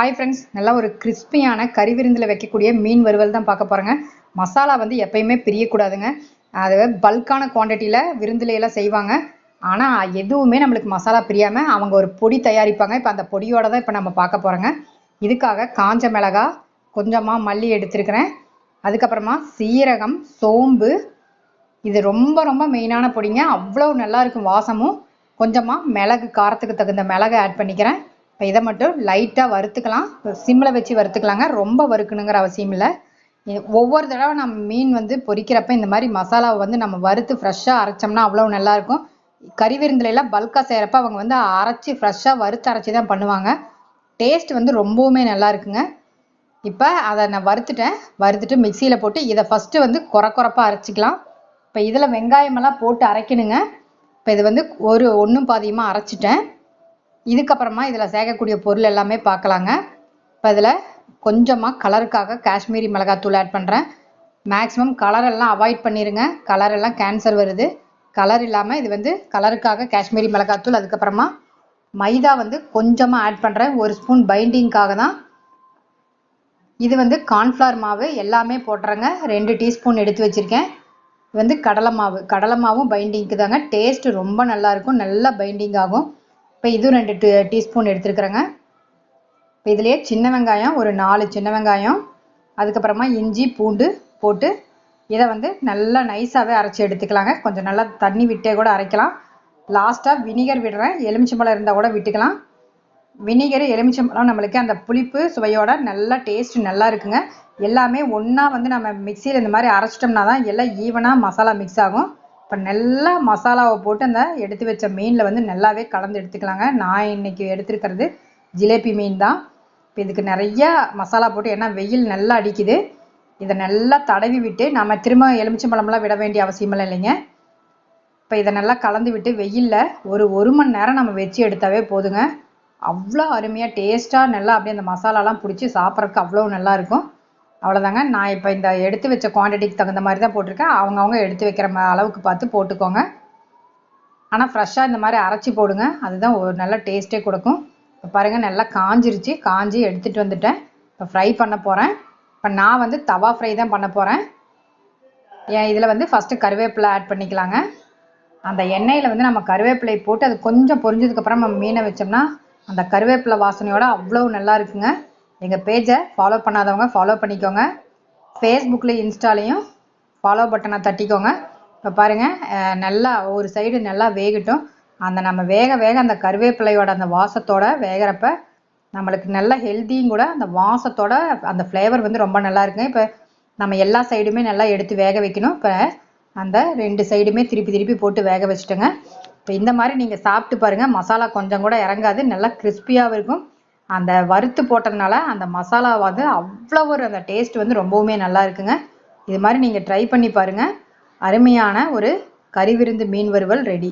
Hi friends நல்லா ஒரு கிறிஸ்பியான கறி விருந்தில் வைக்கக்கூடிய மீன் வறுவல் தான் பார்க்க போகிறேங்க மசாலா வந்து எப்பயுமே பிரியக்கூடாதுங்க. அது பல்கான குவான்டிட்டியில் விருந்துலையெல்லாம் செய்வாங்க. ஆனால் எதுவுமே நம்மளுக்கு மசாலா பிரியாமல் அவங்க ஒரு பொடி தயாரிப்பாங்க. இப்போ அந்த பொடியோட தான் இப்போ நம்ம பார்க்க போகிறோங்க இதுக்காக காஞ்ச மிளகா கொஞ்சமாக மல்லி எடுத்திருக்கிறேன். அதுக்கப்புறமா சீரகம் சோம்பு இது ரொம்ப ரொம்ப மெயினான பொடிங்க. அவ்வளோ நல்லா இருக்கும் வாசமும். கொஞ்சமாக மிளகு காரத்துக்கு தகுந்த மிளகு ஆட் பண்ணிக்கிறேன். இப்போ இதை மட்டும் லைட்டாக வறுத்துக்கலாம். சிம்மில் வச்சு வறுத்துக்கலாங்க. ரொம்ப வறுக்கணுங்கிற அவசியம் இல்லை. ஒவ்வொரு தடவை நம்ம மீன் வந்து பொரிக்கிறப்ப இந்த மாதிரி மசாலாவை வந்து நம்ம வறுத்து ஃப்ரெஷ்ஷாக அரைச்சோம்னா அவ்வளோ நல்லாயிருக்கும் கறி விருந்துல பல்காக செய்கிறப்ப அவங்க வந்து அரைச்சி ஃப்ரெஷ்ஷாக வறுத்து அரைச்சி தான் பண்ணுவாங்க. டேஸ்ட் வந்து ரொம்பவுமே நல்லா இருக்குங்க. இப்போ அதை நான் வறுத்துட்டேன். வறுத்துட்டு மிக்சியில் போட்டு இதை ஃபஸ்ட்டு வந்து குறை குறைப்பாக அரைச்சிக்கலாம். இப்போ இதில் வெங்காயமெல்லாம் போட்டு அரைக்கணுங்க. இப்போ இது வந்து ஒரு ஒன்றும் பாதியமாக அரைச்சிட்டேன். இதுக்கப்புறமா இதில் சேர்க்கக்கூடிய பொருள் எல்லாமே பார்க்கலாங்க. இப்போ இதில் கொஞ்சமாக கலருக்காக காஷ்மீரி மிளகாத்தூள் ஆட் பண்ணுறேன் மேக்ஸிமம் கலர் எல்லாம் அவாய்ட் பண்ணிடுங்க கலர் எல்லாம் கேன்சர் வருது. கலர் இல்லாமல் இது வந்து கலருக்காக காஷ்மீரி மிளகாத்தூள் அதுக்கப்புறமா மைதா வந்து கொஞ்சமாக ஆட் பண்ணுறேன் ஒரு ஸ்பூன் பைண்டிங்காக தான். இது வந்து கார்ன்ஃப்ளவர் மாவு எல்லாமே போட்டுறேங்க. ரெண்டு டீஸ்பூன் எடுத்து வச்சுருக்கேன். இது வந்து கடலை மாவு. கடலை மாவும் பைண்டிங்க்கு தாங்க. டேஸ்ட் ரொம்ப நல்லாயிருக்கும் நல்லா பைண்டிங் ஆகும். இப்போ இதுவும் ரெண்டு டீ டீஸ்பூன் எடுத்துருக்குறேங்க. இப்போ இதுலேயே சின்ன வெங்காயம் ஒரு நாலு சின்ன வெங்காயம் அதுக்கப்புறமா இஞ்சி பூண்டு போட்டு இதை வந்து நல்லா நைஸாகவே அரைச்சி எடுத்துக்கலாங்க. கொஞ்சம் நல்லா தண்ணி விட்டே கூட அரைக்கலாம். லாஸ்ட்டாக வினிகர் விடுறேன். எலுமிச்சம்பழம் இருந்தால் கூட விட்டுக்கலாம். வினிகர் எலுமிச்சம்பழம் நம்மளுக்கு அந்த புளிப்பு சுவையோட நல்லா டேஸ்ட் நல்லா இருக்குங்க. எல்லாமே ஒன்றா வந்து நம்ம மிக்சியில் இந்த மாதிரி அரைச்சிட்டோம்னா தான் எல்லாம் ஈவனாக மசாலா மிக்ஸ் ஆகும். இப்போ நல்லா மசாலாவை போட்டு அந்த எடுத்து வச்ச மீனில் வந்து நல்லாவே கலந்து எடுத்துக்கலாங்க. நான் இன்னைக்கு எடுத்துருக்கிறது ஜிலேபி மீன் தான். இப்போ இதுக்கு நிறையா மசாலா போட்டு ஏன்னா வெயில் நல்லா அடிக்குது. இதை நல்லா தடவி விட்டு நம்ம திரும்ப எலுமிச்சம்பழம்லாம் விட வேண்டிய அவசியமெல்லாம் இல்லைங்க. இப்போ இதை நல்லா கலந்து விட்டு வெயிலில் ஒரு ஒரு மணி நேரம் நம்ம வச்சு எடுத்தாவே போதுங்க. அவ்வளோ அருமையாக டேஸ்ட்டாக நல்லா அப்படியே அந்த மசாலாலாம் பிடிச்சி சாப்பிட்றதுக்கு அவ்வளோ நல்லாயிருக்கும் அவ்வளோதாங்க நான் இப்போ இந்த எடுத்து வச்ச குவான்டிட்டிக்கு தகுந்த மாதிரி தான் போட்டிருக்கேன். அவங்கவுங்க எடுத்து வைக்கிற அளவுக்கு பார்த்து போட்டுக்கோங்க. ஆனால் ஃப்ரெஷ்ஷாக இந்த மாதிரி அரைச்சி போடுங்க. அதுதான் ஒரு நல்ல டேஸ்ட்டே கொடுக்கும். இப்போ பாருங்கள் நல்லா காஞ்சிருச்சு. காஞ்சி எடுத்துகிட்டு வந்துட்டேன். இப்போ ஃப்ரை பண்ண போகிறேன் இப்போ நான் வந்து தவா ஃப்ரை தான் பண்ண போகிறேன் ஏன் இதில் வந்து ஃபஸ்ட்டு கருவேப்பிலை ஆட் பண்ணிக்கலாங்க. அந்த எண்ணெயில் வந்து நம்ம கருவேப்பிலை போட்டு அது கொஞ்சம் பொரிஞ்சதுக்கப்புறம் நம்ம மீனை வச்சோம்னா அந்த கருவேப்பிலை வாசனையோட அவ்வளோ நல்லா இருக்குங்க. எங்கள் பேஜை ஃபாலோ பண்ணாதவங்க ஃபாலோ பண்ணிக்கோங்க. ஃபேஸ்புக்கில் இன்ஸ்டாலையும் ஃபாலோ பட்டனை தட்டிக்கோங்க. இப்போ பாருங்கள் நல்லா ஒரு சைடு நல்லா வேகட்டும். அந்த நம்ம வேக வேக அந்த கருவேப்பிலையோட அந்த வாசத்தோட வேகிறப்ப நம்மளுக்கு நல்ல ஹெல்த்தியும் கூட அந்த வாசத்தோட அந்த ஃப்ளேவர் வந்து ரொம்ப நல்லா இருக்குங்க. இப்போ நம்ம எல்லா சைடுமே நல்லா எடுத்து வேக வைக்கணும். இப்போ அந்த ரெண்டு சைடுமே திருப்பி திருப்பி போட்டு வேக வச்சுட்டோங்க. இப்போ இந்த மாதிரி நீங்கள் சாப்பிட்டு பாருங்கள் மசாலா கொஞ்சம் கூட இறங்காது. நல்லா கிறிஸ்பியாகவும் இருக்கும். அந்த வறுத்து போட்டதுனால அந்த மசாலா வந்து அவ்வளோ ஒரு அந்த டேஸ்ட் வந்து ரொம்பவுமே நல்லா இருக்குங்க. இது மாதிரி நீங்கள் ட்ரை பண்ணி பாருங்கள் அருமையான ஒரு கறி விருந்து மீன் வறுவல் ரெடி